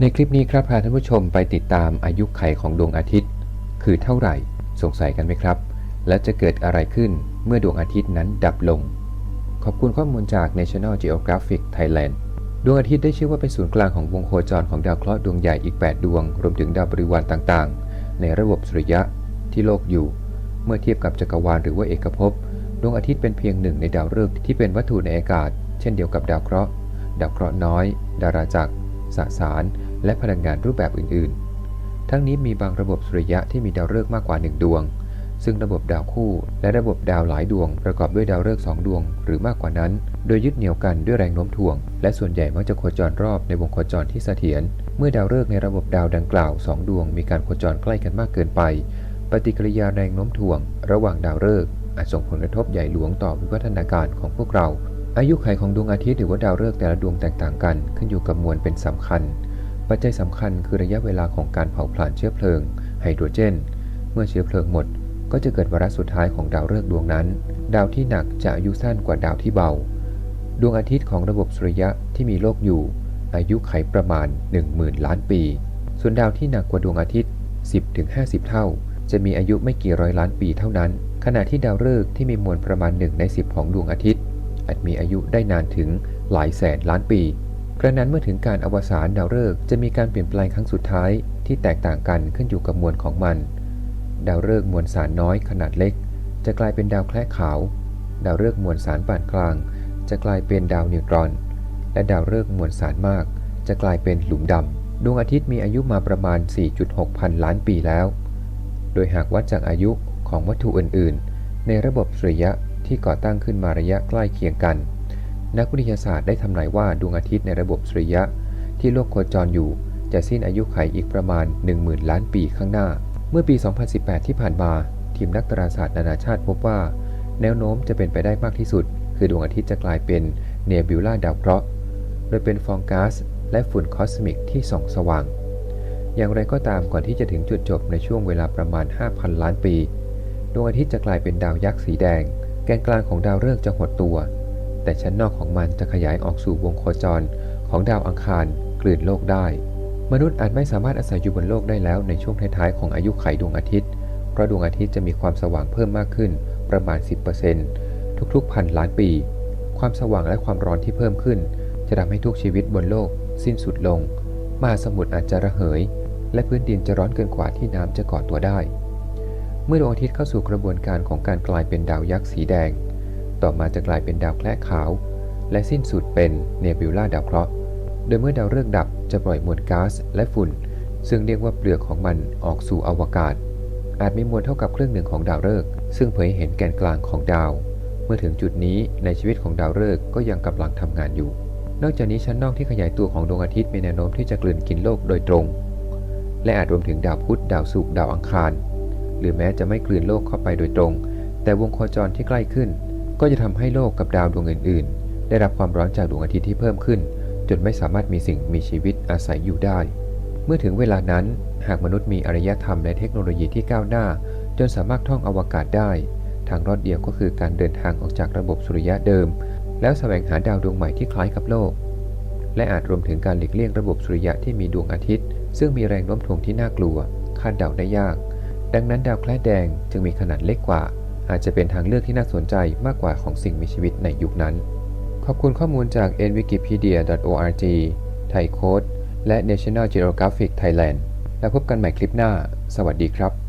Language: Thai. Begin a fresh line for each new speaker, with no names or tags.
ในคลิปนี้ครับพาท่านผู้ชมไปติดตามอายุไขของดวงอาทิตย์ คือเท่าไหร่สงสัยกันไหมครับ และจะเกิดอะไรขึ้นเมื่อดวงอาทิตย์นั้นดับลง ขอบคุณข้อมูลจาก National Geographic Thailand ดวงอาทิตย์ได้ชื่อว่าเป็นศูนย์กลางของวงโคจรของดาวเคราะห์ดวงใหญ่อีก 8 ดวง รวมถึงดาวบริวารต่างๆ ในระบบสุริยะที่โลกอยู่ เมื่อเทียบกับจักรวาลหรือว่าเอกภพดวงอาทิตย์เป็นเพียงหนึ่งในดาวฤกษ์ที่เป็นวัตถุในอากาศ เช่นเดียวกับดาวเคราะห์ ดาวเคราะห์น้อย ดาราจักรสสาร และพลังงานรูปแบบอื่นๆ ทั้งนี้มีบางระบบสุริยะที่มีดาวฤกษ์มากกว่าหนึ่งดวง ซึ่งระบบดาวคู่ และระบบดาวหลายดวง ประกอบด้วยดาวฤกษ์สองดวง หรือมากกว่านั้น โดยยึดเหนี่ยวกันด้วยแรงโน้มถ่วง และส่วนใหญ่มักจะโคจรรอบในวงโคจรที่เสถียร เมื่อดาวฤกษ์ในระบบดาวดังกล่าวสองดวง มีการโคจรใกล้กันมากเกินไป ปฏิกิริยาแรงโน้มถ่วง ระหว่างดาวฤกษ์อาจส่งผลกระทบใหญ่หลวงต่อวิวัฒนาการของพวกเราอายุขัยของดวงอาทิตย์หรือว่าดาวฤกษ์แต่ละดวงแตกต่างกัน ขึ้นอยู่กับมวลเป็นสำคัญ ปัจจัยสำคัญคือระยะเวลาของการเผาผลาญเชื้อเพลิง ไฮโดรเจน เมื่อเชื้อเพลิงหมด ก็จะเกิดวาระสุดท้ายของดาวฤกษ์ดวงนั้น ดาวที่หนักจะอายุสั้นกว่าดาวที่เบา ดวงอาทิตย์ของระบบสุริยะที่มีโลกอยู่ อายุไขประมาณ 10,000 ล้านปี ส่วนดาวที่หนักกว่าดวงอาทิตย์ 10-50 เท่า จะมีอายุไม่กี่ร้อยล้านปีเท่านั้น ขณะที่ดาวฤกษ์ที่มีมวลประมาณ1ใน10 ของดวงอาทิตย์อาจมีอายุได้นานถึงหลายแสนล้านปี กระนั้นเมื่อถึงการอวสานดาวฤกษ์จะมีการเปลี่ยนแปลงครั้งสุดท้ายที่แตกต่างกันขึ้นอยู่กับมวลของมัน ดาวฤกษ์มวลสารน้อยขนาดเล็ก จะกลายเป็นดาวแคระขาว ดาวฤกษ์มวลสารปานกลาง จะกลายเป็นดาวนิวตรอน และดาวฤกษ์มวลสารมาก จะกลายเป็นหลุมดำดวงอาทิตย์มีอายุมาประมาณ 4.6 พันล้านปีแล้ว โดยหากวัดจากอายุของวัตถุอื่น ๆ ในระบบสุริยะที่ก่อตั้งขึ้นมาระยะใกล้เคียงกัน นักวิทยาศาสตร์ได้ทำนายว่าดวงอาทิตย์ในระบบสุริยะ ที่โลกโคจรอยู่ จะสิ้นอายุขัยอีกประมาณ 10,000 ล้านปีข้างหน้า เมื่อปี 2018 ที่ผ่านมา ทีมนักดาราศาสตร์นานาชาติพบว่า แนวโน้มจะเป็นไปได้มากที่สุด คือดวงอาทิตย์จะกลายเป็นเนบิวลาดาวเคราะห์โดยเป็นฟองก๊าซและฝุ่นคอสมิกที่ส่องสว่าง อย่างไรก็ตามก่อนที่จะถึงจุดจบในช่วงเวลาประมาณ 5,000 ล้านปี ดวงอาทิตย์จะกลายเป็นดาวยักษ์สีแดง แกนกลางของดาวฤกษ์จะหดตัว แต่ชั้นนอกของมันจะขยายออกสู่วงโคจรของดาวอังคารกลืนโลกได้ มนุษย์อาจไม่สามารถอาศัยอยู่บนโลกได้แล้วในช่วงท้ายๆของอายุไขดวงอาทิตย์ เพราะดวงอาทิตย์จะมีความสว่างเพิ่มมากขึ้นประมาณ 10%ทุกๆพันล้านปี ความสว่างและความร้อนที่เพิ่มขึ้น จะทำให้ทุกชีวิตบนโลก สิ้นสุดลง มหาสมุทรอาจจะระเหย และพื้นดินจะร้อนเกินกว่าที่น้ำจะก่อตัวได้ เมื่อดวงอาทิตย์เข้าสู่กระบวนการของการกลายเป็นดาวยักษ์สีแดง ต่อมาจะกลายเป็นดาวแคระขาว และสิ้นสุดเป็นเนบิวลาดาวเคราะห์ โดยเมื่อดาวฤกษ์ดับจะปล่อยมวลก๊าซและฝุ่น ซึ่งเรียกว่าเปลือกของมันออกสู่อวกาศ อาจมีมวลเท่ากับครึ่งหนึ่งของดาวฤกษ์ซึ่งเผยเห็นแกนกลางของดาว เมื่อถึงจุดนี้ในชีวิตของดาวฤกษ์ก็ยังกำลังทำงานอยู่ นอกจากนี้ชั้นนอกที่ขยายตัวของดวงอาทิตย์มีแนวโน้มที่จะกลืนกินโลกโดยตรง และอาจรวมถึงดาวพุธดาวศุกร์ดาวอังคาร หรือแม้จะไม่กลืนโลกเข้าไปโดยตรง แต่วงโคจรที่ใกล้ขึ้น ก็จะทำให้โลกกับดาวดวงอื่น ๆ ได้รับความร้อนจากดวงอาทิตย์ที่เพิ่มขึ้น จนไม่สามารถมีสิ่งมีชีวิตอาศัยอยู่ได้ เมื่อถึงเวลานั้น หากมนุษย์มีอารยธรรมและเทคโนโลยีที่ก้าวหน้า จนสามารถท่องอวกาศได้ ทางรอดเดียวก็คือการเดินทางออกจากระบบสุริยะเดิม แล้วแสวงหาดาวดวงใหม่ที่คล้ายกับโลก และอาจรวมถึงการหลีกเลี่ยงระบบสุริยะที่มีดวงอาทิตย์ ซึ่งมีแรงโน้มถ่วงที่น่ากลัวคาดเดาได้ยาก ดังนั้นดาวแคระแดงจึงมีขนาดเล็กกว่า อาจจะเป็นทางเลือกที่น่าสนใจมากกว่าของสิ่งมีชีวิตในยุคนั้น ขอบคุณข้อมูลจาก nwikipedia.org ไทยโค้ดและ National Geographic Thailand แล้วพบกันใหม่คลิปหน้า สวัสดีครับ